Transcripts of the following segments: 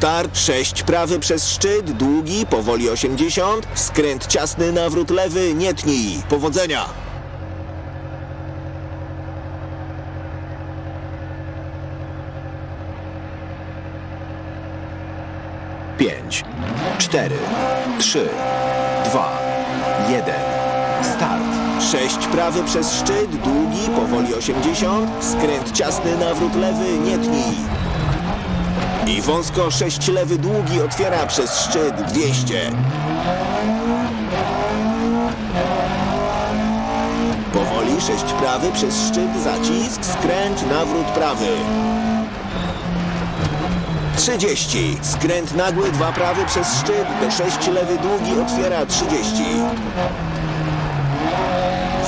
Start 6, prawy przez szczyt, długi, powoli 80, skręt ciasny, nawrót lewy, nie tnij. Powodzenia! Pięć, cztery, trzy, dwa, jeden. Start. 6 prawy przez szczyt, długi, powoli 80, skręt ciasny, nawrót lewy, nie tnij. I wąsko 6 lewy długi otwiera przez szczyt 200. Powoli 6 prawy przez szczyt zacisk, skręt, nawrót prawy. 30. Skręt nagły, 2 prawy przez szczyt, do 6 lewy długi otwiera 30.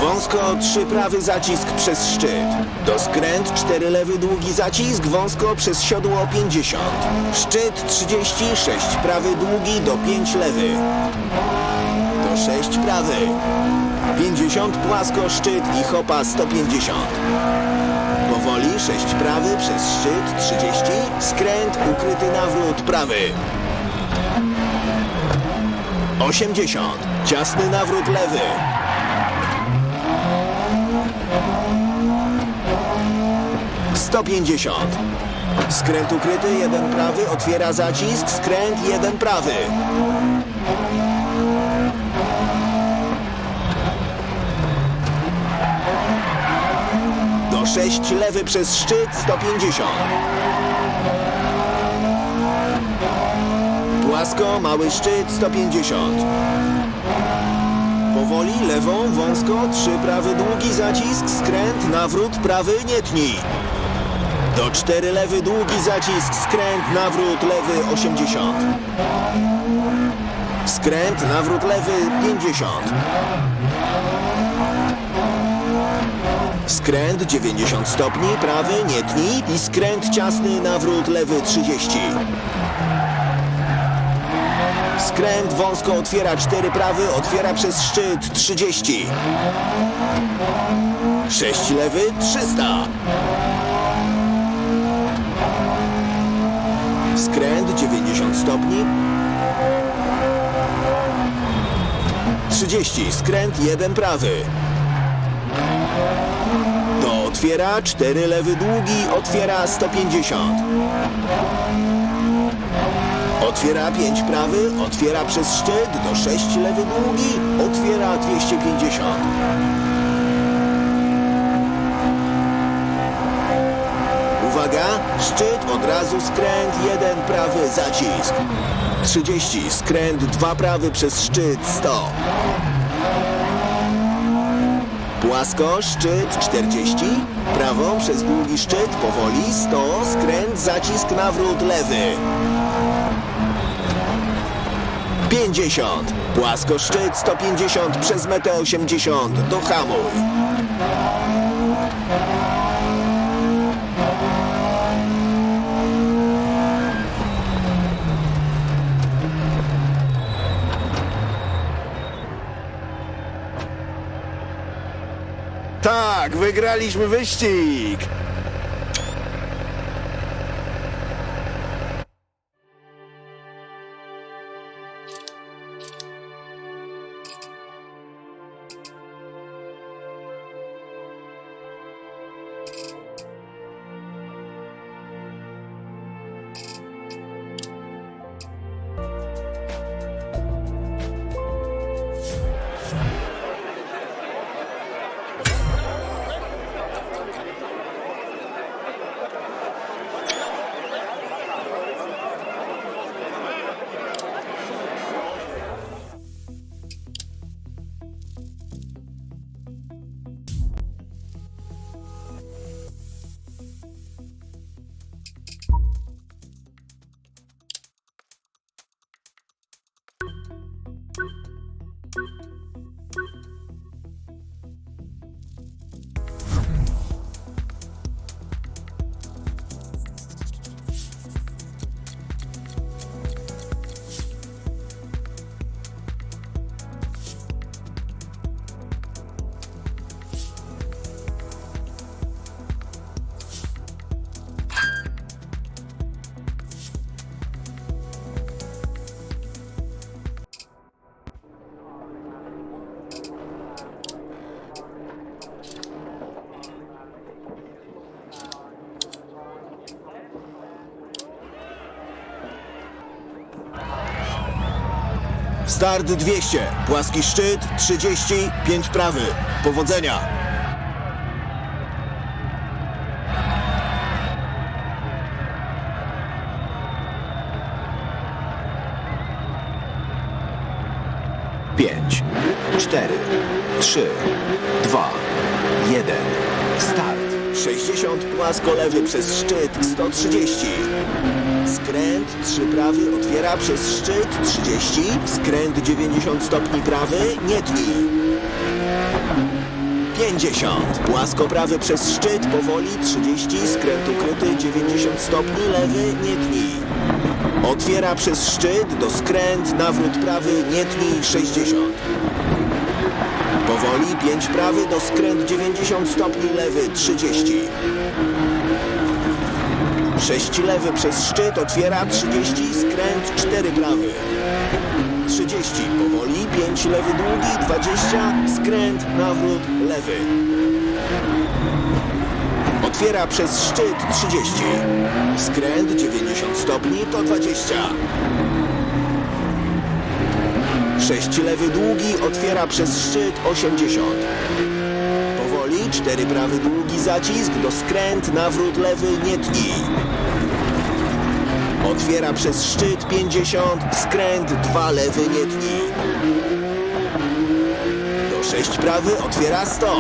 Wąsko 3 prawy zacisk przez szczyt. Do skręt 4 lewy długi zacisk, wąsko przez siodło 50. Szczyt 36 prawy długi do 5 lewy. Do 6 prawy. 50 płasko szczyt i hopa 150. Powoli 6 prawy przez szczyt 30. Skręt ukryty nawrót prawy. 80. Ciasny nawrót lewy. Sto pięćdziesiąt. Skręt ukryty, jeden prawy, otwiera zacisk, skręt, jeden prawy. Do sześć lewy przez szczyt, 150. Płasko, mały szczyt, 150. Powoli, lewą, wąsko, trzy prawy, długi zacisk, skręt, nawrót, prawy, nie tnij. Do cztery lewy, długi zacisk, skręt, nawrót, lewy, 80. Skręt, nawrót lewy, 50. Skręt, 90 stopni, prawy, nie tnij i skręt ciasny, nawrót lewy, 30. Skręt wąsko otwiera 4 prawy, otwiera przez szczyt 30. 6 lewy 300. Skręt 90 stopni. 30. Skręt 1 prawy. To otwiera 4 lewy długi, otwiera 150. Otwiera 5 prawy, otwiera przez szczyt, do 6 lewy długi, otwiera 250. Uwaga, szczyt, od razu skręt, jeden prawy, zacisk. 30, skręt, dwa prawy przez szczyt, 100. Płasko, szczyt 40, prawą przez długi szczyt, powoli 100, skręt, zacisk, nawrót lewy. 50. Płasko szczyt 150 przez metę 80. Do Tak, wygraliśmy wyścig. Start 200, płaski szczyt 30, 5 prawy. Powodzenia! Pięć, cztery, trzy, dwa, jeden. Start. 60 płasko lewy przez szczyt 130. Skręt 3 prawy otwiera przez szczyt 30. Skręt 90 stopni prawy nie tnij. 50. Płasko prawy przez szczyt powoli 30. Skręt ukryty 90 stopni lewy nie tnij. Otwiera przez szczyt do skręt nawrót prawy nie tnij 60. Powoli 5 prawy do skręt 90 stopni lewy 30. 6 lewy przez szczyt otwiera 30 skręt 4 prawy. 30 powoli 5 lewy długi 20 skręt nawrót lewy. Otwiera przez szczyt 30. Skręt 90 stopni to 20. 6 lewy długi otwiera przez szczyt 80. Powoli 4 prawy długi zacisk do skręt nawrót lewy nie tnij. Otwiera przez szczyt 50, skręt 2 lewy nie tnij. Do 6 prawy otwiera 100.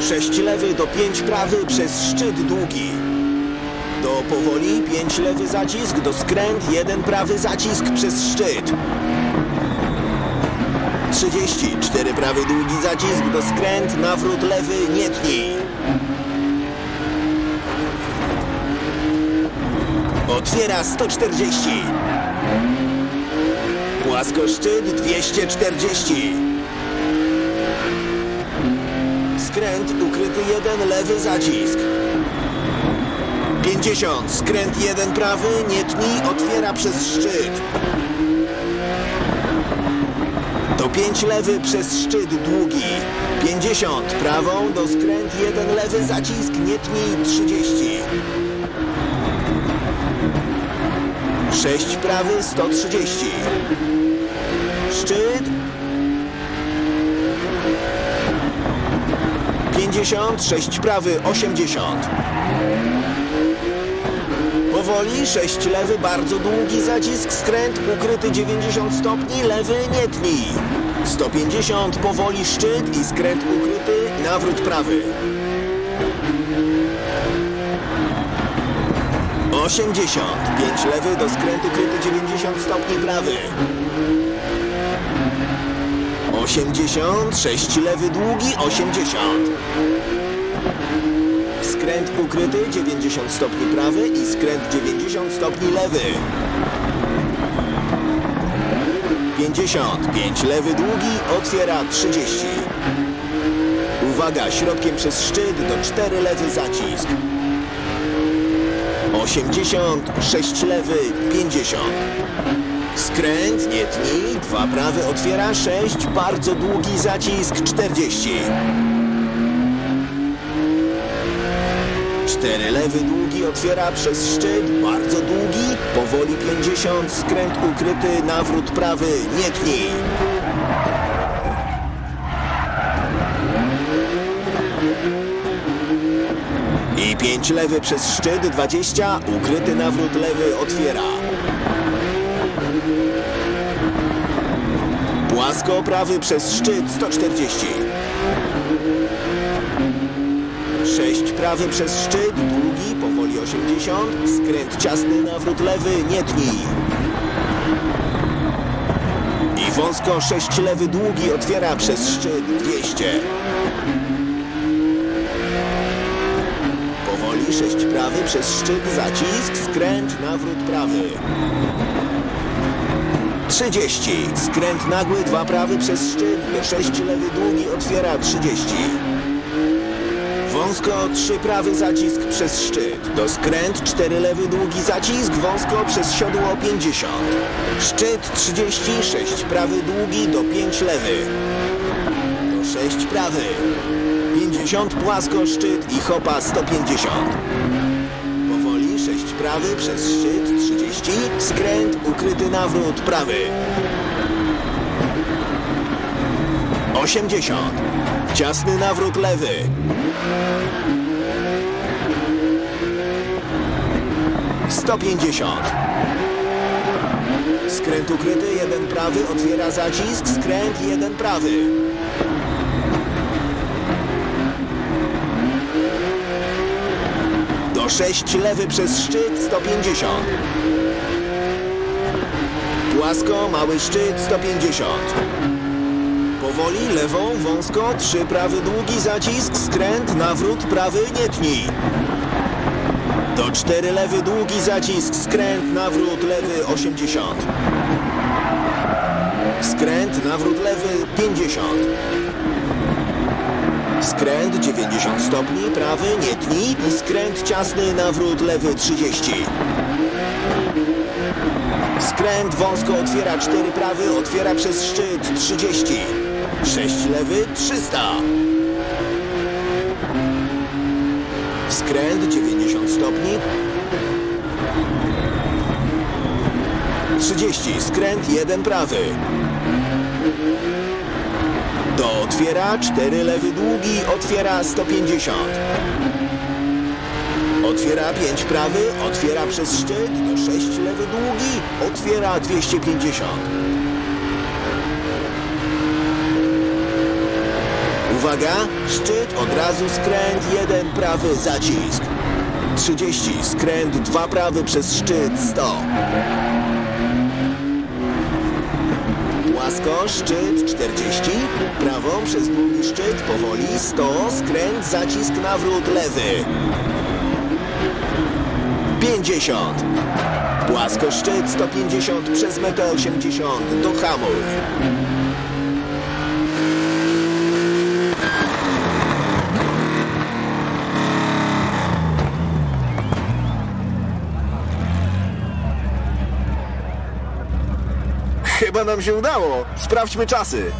6 lewy do 5 prawy przez szczyt długi. Do powoli 5 lewy zacisk, do skręt 1 prawy zacisk przez szczyt. 30, 4 prawy długi zacisk, do skręt, nawrót lewy, nie tnij. Otwiera 140. Płaskoszczyt 240. Skręt ukryty jeden lewy zacisk. 50. Skręt jeden prawy, nie tnij, otwiera przez szczyt. To 5 lewy przez szczyt długi. 50. Prawą do skręt jeden lewy zacisk, nie tnij 30. 6 prawy 130. Szczyt 50, 6 prawy 80. Powoli 6 lewy, bardzo długi zacisk, skręt ukryty 90 stopni, lewy nie tnij. 150 powoli szczyt i skręt ukryty, nawrót prawy. 80, 5 lewy do skrętu ukryty 90 stopni prawy. 80, 6 lewy długi 80. Skręt ukryty 90 stopni prawy i skręt 90 stopni lewy. 50, 5 lewy długi otwiera 30. Uwaga, środkiem przez szczyt do 4 lewy zacisk. 80, 6 lewy, 50. Skręt, nie tnij, 2 prawy otwiera 6, bardzo długi zacisk 40. 4 lewy długi otwiera przez szczyt, bardzo długi, powoli 50, skręt ukryty, nawrót prawy, nie tnij. I 5 lewy przez szczyt, 20, ukryty nawrót lewy otwiera. Płasko prawy przez szczyt. 140. 6 prawy przez szczyt, długi, powoli 80, skręt ciasny, nawrót lewy, nie tnij. I wąsko 6 lewy długi otwiera przez szczyt 200. Powoli 6 prawy przez szczyt, zacisk, skręt, nawrót prawy. 30. Skręt nagły, dwa prawy przez szczyt, do 6 lewy długi otwiera 30. Wąsko, trzy prawy zacisk przez szczyt. Do skręt, cztery lewy długi zacisk, wąsko przez siodło 50. Szczyt 36, prawy długi do 5 lewy. Do 6 prawy. 50 płasko, szczyt i hopa 150. Powoli 6 prawy przez szczyt 30. 40, skręt, ukryty nawrót prawy. 80, ciasny nawrót lewy. 150. Skręt ukryty, jeden prawy, otwiera zacisk, skręt, jeden prawy. Do 6 lewy przez szczyt 150. Płasko, mały szczyt 150. Powoli, lewą, wąsko, 3 prawy, długi zacisk, skręt, nawrót, prawy, nie tnij. Do 4 lewy, długi zacisk, skręt, nawrót, lewy 80. Skręt, nawrót lewy 50. Skręt 90 stopni, prawy, nie tnij skręt ciasny, nawrót lewy 30. Skręt wąsko otwiera 4 prawy, otwiera przez szczyt 30. 6 lewy 300. Skręt 90 stopni. 30. Skręt 1 prawy. Do otwiera 4 lewy długi, otwiera 150. Otwiera 5 prawy, otwiera przez szczyt, do 6 lewy długi, otwiera 250. Uwaga, szczyt, od razu skręt, jeden prawy zacisk. 30, skręt, dwa prawy przez szczyt, 100. Płasko, szczyt, 40. Prawą przez długi szczyt, powoli, 100, skręt, zacisk, nawrót, lewy. 50. Płasko, szczyt, 150 przez metę 80, do hamuj. Chyba nam się udało. Sprawdźmy czasy.